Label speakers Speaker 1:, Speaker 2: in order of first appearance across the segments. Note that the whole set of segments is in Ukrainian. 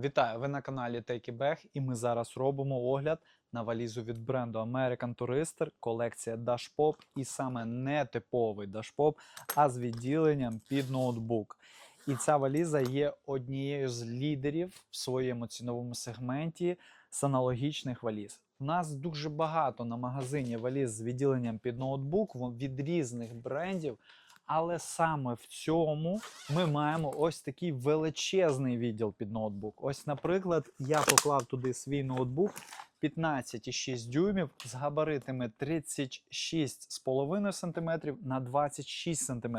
Speaker 1: Вітаю! Ви на каналі Take It і ми зараз робимо огляд на валізу від бренду American Tourister, колекція Dash Pop і саме не типовий Dash Pop, а з відділенням під ноутбук. І ця валіза є однією з лідерів в своєму ціновому сегменті з аналогічних валіз. У нас дуже багато на магазині валіз з відділенням під ноутбук від різних брендів. Але саме в цьому ми маємо ось такий величезний відділ під ноутбук. Ось, наприклад, я поклав туди свій ноутбук 15,6 дюймів з габаритами 36,5 см на 26 см.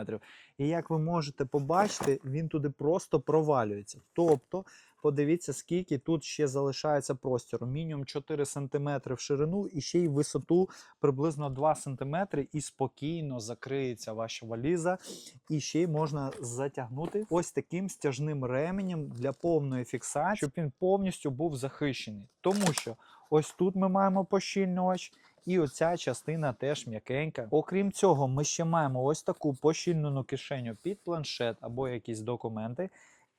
Speaker 1: І як ви можете побачити, він туди просто провалюється. Тобто, подивіться, скільки тут ще залишається простору. Мінімум 4 см в ширину і ще й висоту приблизно 2 см, і спокійно закриється ваша валіза. І ще й можна затягнути ось таким стяжним ременем для повної фіксації, щоб він повністю був захищений. Тому що ось тут ми маємо пощільнювач. І оця частина теж м'якенька. Окрім цього, ми ще маємо ось таку пощільнену кишеню під планшет або якісь документи,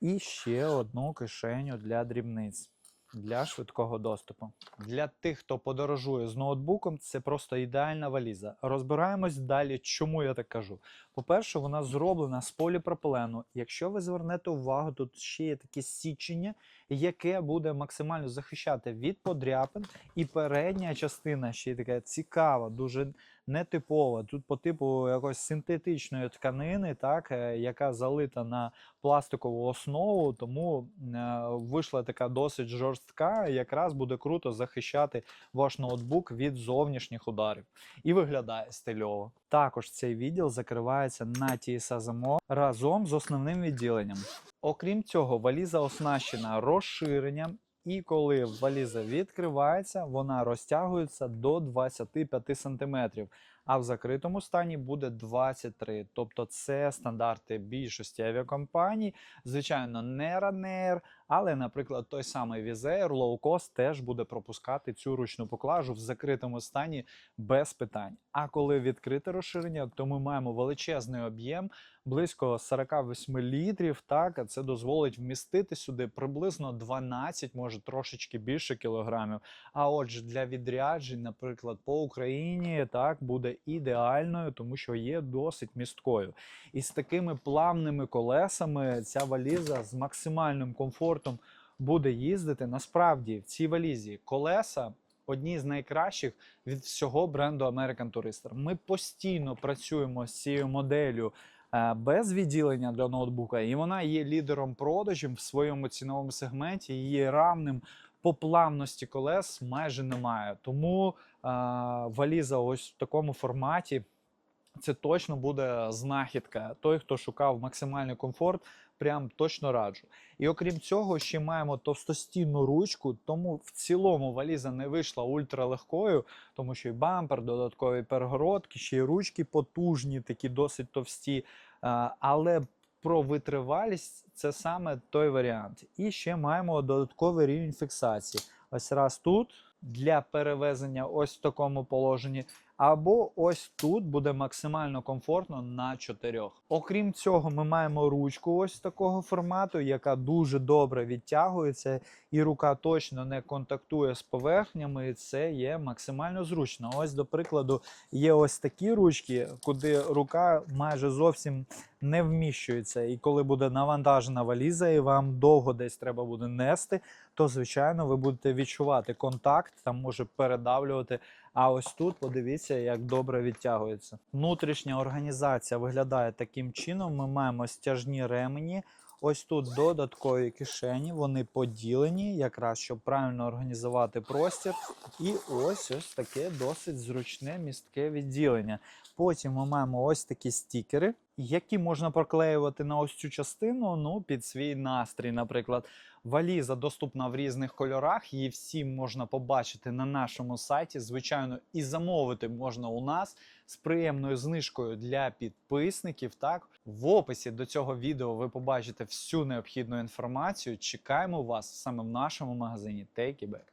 Speaker 1: і ще одну кишеню для дрібниць для швидкого доступу. Для тих, хто подорожує з ноутбуком, це просто ідеальна валіза. Розбираємось далі, чому я так кажу. По-перше, вона зроблена з поліпропилену. Якщо ви звернете увагу, тут ще є таке січення, яке буде максимально захищати від подряпин. І передня частина ще така цікава, дуже нетипова. Тут по типу якоїсь синтетичної тканини, так, е, яка залита на пластикову основу, тому е, вийшла така досить жорстка, якраз буде круто захищати ваш ноутбук від зовнішніх ударів. І виглядає стильово. Також цей відділ закривається на TSA замок разом з основним відділенням. Окрім цього, валіза оснащена розширенням. І коли валіза відкривається, вона розтягується до 25 см, а в закритому стані буде 23. Тобто це стандарти більшості авіакомпаній. Звичайно, не Ryanair, але, наприклад, той самий Air Low теж буде пропускати цю ручну поклажу в закритому стані без питань. А коли відкрите розширення, то ми маємо величезний об'єм, близько 48 літрів. Так, а це дозволить вмістити сюди приблизно 12, може трошечки більше кілограмів. А отже, для відряджень, наприклад, по Україні так буде ідеальною, тому що є досить місткою. І з такими плавними колесами ця валіза з максимальним комфортом буде їздити. Насправді в цій валізі колеса. Одні з найкращих від всього бренду American Tourister. Ми постійно працюємо з цією моделлю е, без відділення для ноутбука, і вона є лідером продажів в своєму ціновому сегменті. Її равним по плавності колес майже немає. Тому е, валіза ось в такому форматі. Це точно буде знахідка. Той, хто шукав максимальний комфорт, прям точно раджу. І окрім цього, ще маємо товстостінну ручку, тому в цілому валіза не вийшла ультралегкою, тому що і бампер, додаткові перегородки, ще й ручки потужні, такі досить товсті. Але про витривалість це саме той варіант. І ще маємо додатковий рівень фіксації. Ось раз тут для перевезення ось в такому положенні. Або ось тут буде максимально комфортно на чотирьох. Окрім цього, ми маємо ручку ось такого формату, яка дуже добре відтягується, і рука точно не контактує з поверхнями. І це є максимально зручно. Ось, до прикладу, є ось такі ручки, куди рука майже зовсім не вміщується. І коли буде навантажена валіза, і вам довго десь треба буде нести, то звичайно ви будете відчувати контакт, там може передавлювати. А ось тут подивіться, як добре відтягується. Внутрішня організація виглядає таким чином. Ми маємо стяжні ремені. Ось тут додаткові кишені, вони поділені, якраз щоб правильно організувати простір. І ось ось таке досить зручне містке відділення. Потім ми маємо ось такі стікери, які можна проклеювати на ось цю частину, ну, під свій настрій, наприклад. Валіза доступна в різних кольорах. Її всі можна побачити на нашому сайті. Звичайно, і замовити можна у нас з приємною знижкою для підписників. Так, в описі до цього відео ви побачите всю необхідну інформацію. Чекаємо вас саме в нашому магазині Take It Back.